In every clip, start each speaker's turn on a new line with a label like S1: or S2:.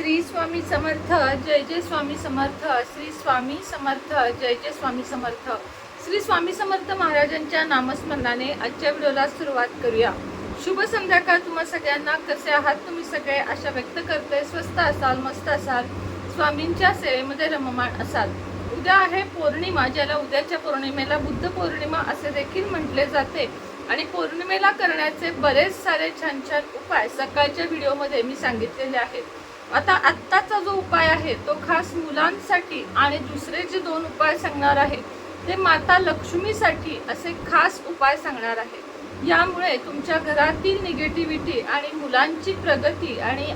S1: श्री स्वामी समर्थ जय जय स्वामी समर्थ श्री स्वामी समर्थ जय जय स्वामी समर्थ. श्री स्वामी समर्थ महाराजांच्या नामस्मरणाने आजच्या व्हिडिओला सुरुवात करूया. शुभ संध्याकाळ तुम्हा सगळ्यांना. कसे आहात तुम्ही सगळे? आशा व्यक्त करते स्वस्त असाल मस्त असाल. स्वामींच्या सेवेमध्ये रममाण असाल. उद्या आहे पौर्णिमा ज्याला उद्याच्या पौर्णिमेला बुद्ध पौर्णिमा असे देखील म्हटले जाते. आणि पौर्णिमेला करण्याचे बरेच सारे छान छान उपाय सकाळच्या व्हिडिओमध्ये मी सांगितलेले आहेत. आता आत्ताचा जो उपाय आहे तो खास मुलांसाठी आणि दुसरे जे दोन उपाय सांगणार आहे ते माता लक्ष्मीसाठी असे खास उपाय सांगणार आहे. यामुळे तुमच्या घरातील निगेटिव्हिटी आणि मुलांची प्रगती आणि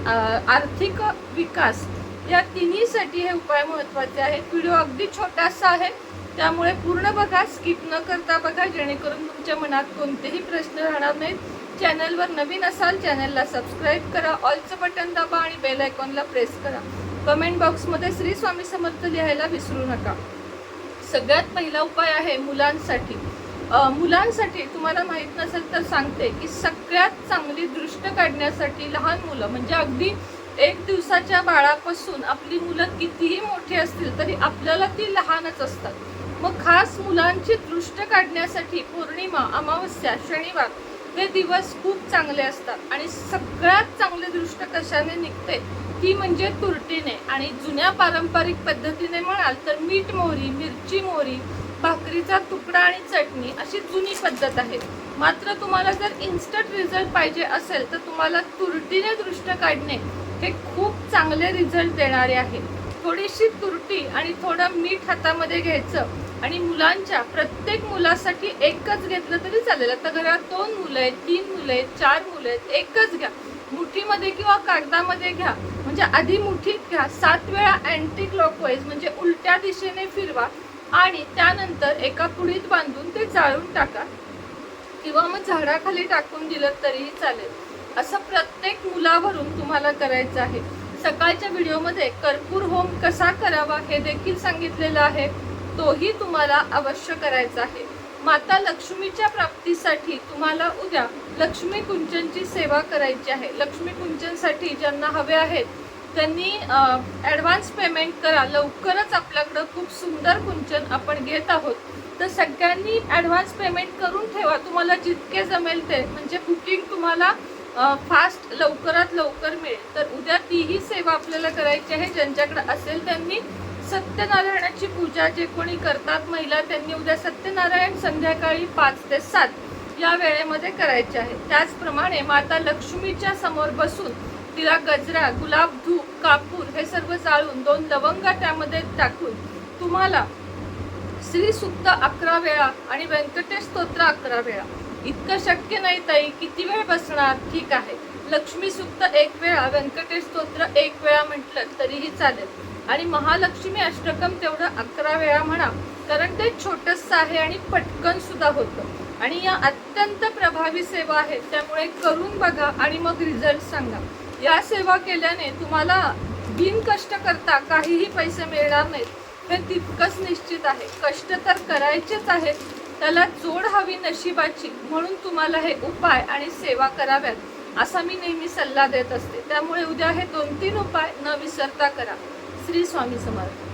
S1: आर्थिक विकास या तिन्हीसाठी हे उपाय महत्त्वाचे आहेत. व्हिडिओ अगदी छोटासा आहे त्यामुळे पूर्ण बघा स्किप न करता बघा जेणेकरून तुमच्या मनात कोणतेही प्रश्न राहणार नाहीत. चॅनलवर नवीन असाल चॅनलला सबस्क्राईब करा ऑलचं बटन दाबा आणि बेल आयकॉनला प्रेस करा. कमेंट बॉक्समध्ये श्री स्वामी समर्थ लिहायला विसरू नका. सगळ्यात पहिला उपाय आहे मुलांसाठी. मुलांसाठी तुम्हाला माहीत नसेल तर सांगते की सगळ्यात चांगली दृष्ट काढण्यासाठी लहान मुलं म्हणजे अगदी एक दिवसाच्या बाळापासून आपली मुलं कितीही मोठी असतील तरी आपल्याला ती लहानच असतात. मग खास मुलांची दृष्ट काढण्यासाठी पौर्णिमा अमावस्या शनिवार हे दिवस खूप चांगले असतात आणि सगळ्यात चांगली दृष्ट कशाने निघते ती म्हणजे तुरटीने. आणि जुन्या पारंपरिक पद्धतीने म्हणाल तर मीठ मोहरी मिरची मोहरी भाकरीचा तुकडा आणि चटणी अशी जुनी पद्धत आहे. मात्र तुम्हाला जर इन्स्टंट रिझल्ट पाहिजे असेल तर तुम्हाला तुरटीने दृष्ट काढणे हे खूप चांगले रिझल्ट देणारे आहे. थोडीशी तुरटी आणि थोडं मीठ हातामध्ये घ्यायचं आणि मुलांच्या प्रत्येक मुलासाठी एकच घेतलं तरी चालेल. आता घरात दोन मुलं आहेत तीन मुलं आहेत चार मुलं आहेत एकच घ्या. मुठीमध्ये किंवा कागदामध्ये घ्या. म्हणजे आधी मुठीत घ्या. सात वेळा अँटी क्लॉकवाईज म्हणजे उलट्या दिशेने फिरवा आणि त्यानंतर एका पुडीत बांधून ते जाळून टाका. किंवा मग झाडाखाली टाकून दिलं तरीही चालेल. असं प्रत्येक मुलावरून तुम्हाला करायचं आहे. सकाळच्या व्हिडिओमध्ये कर्पूर होम कसा करावा हे देखील सांगितलेलं आहे. तोही तुम्हाला अवश्य करायचा आहे. माता लक्ष्मीच्या प्राप्तीसाठी तुम्हाला उद्या लक्ष्मी कुंचनची सेवा करायची आहे. लक्ष्मी कुंचनसाठी ज्यांना हवे आहेत त्यांनी ॲडव्हान्स पेमेंट करा. लवकरच आपल्याकडं खूप सुंदर कुंचन आपण घेत आहोत. तर सगळ्यांनी ॲडव्हान्स पेमेंट करून ठेवा. तुम्हाला जितके जमेल ते. म्हणजे बुकिंग तुम्हाला फास्ट लवकरात लवकर मिळेल. तर उद्या तीही सेवा आपल्याला करायची आहे. ज्यांच्याकडे असेल त्यांनी सत्यनारायणाची पूजा जे कोणी करतात महिला त्यांनी उद्या सत्यनारायण संध्याकाळी पाच ते सात या वेळेमध्ये करायचे आहे. त्याचप्रमाणे माता लक्ष्मीच्या समोर बसून तिला गजरा गुलाब धूप कापूर हे सर्व जाळून दोन लवंगा त्यामध्ये टाकून तुम्हाला श्री अकरा वेळा आणि व्यंकटेश स्तोत्र अकरा वेळा इतकं शक्य नाही ताई किती वेळ बसणार? ठीक आहे. लक्ष्मी सुक्त एक वेळा व्यंकटेश स्तोत्र एक वेळा म्हटलं तरीही चालेल. आणि महालक्ष्मी अष्टकम तेवढं अकरा वेळा म्हणा कारण ते छोटंसं आहे आणि पटकन सुद्धा होतं. आणि या अत्यंत प्रभावी सेवा आहेत त्यामुळे करून बघा आणि मग रिझल्ट सांगा. या सेवा केल्याने तुम्हाला बिन कष्ट करता काहीही पैसे मिळणार नाहीत. हे तितकंच निश्चित आहे. कष्ट तर करायचेच आहेत त्याला जोड हवी नशिबाची म्हणून तुम्हाला हे उपाय आणि सेवा कराव्यात असा मी नेहमी सल्ला देत असते. त्यामुळे उद्या हे दोन तीन उपाय न विसरता करा. श्री स्वामी समर्थ.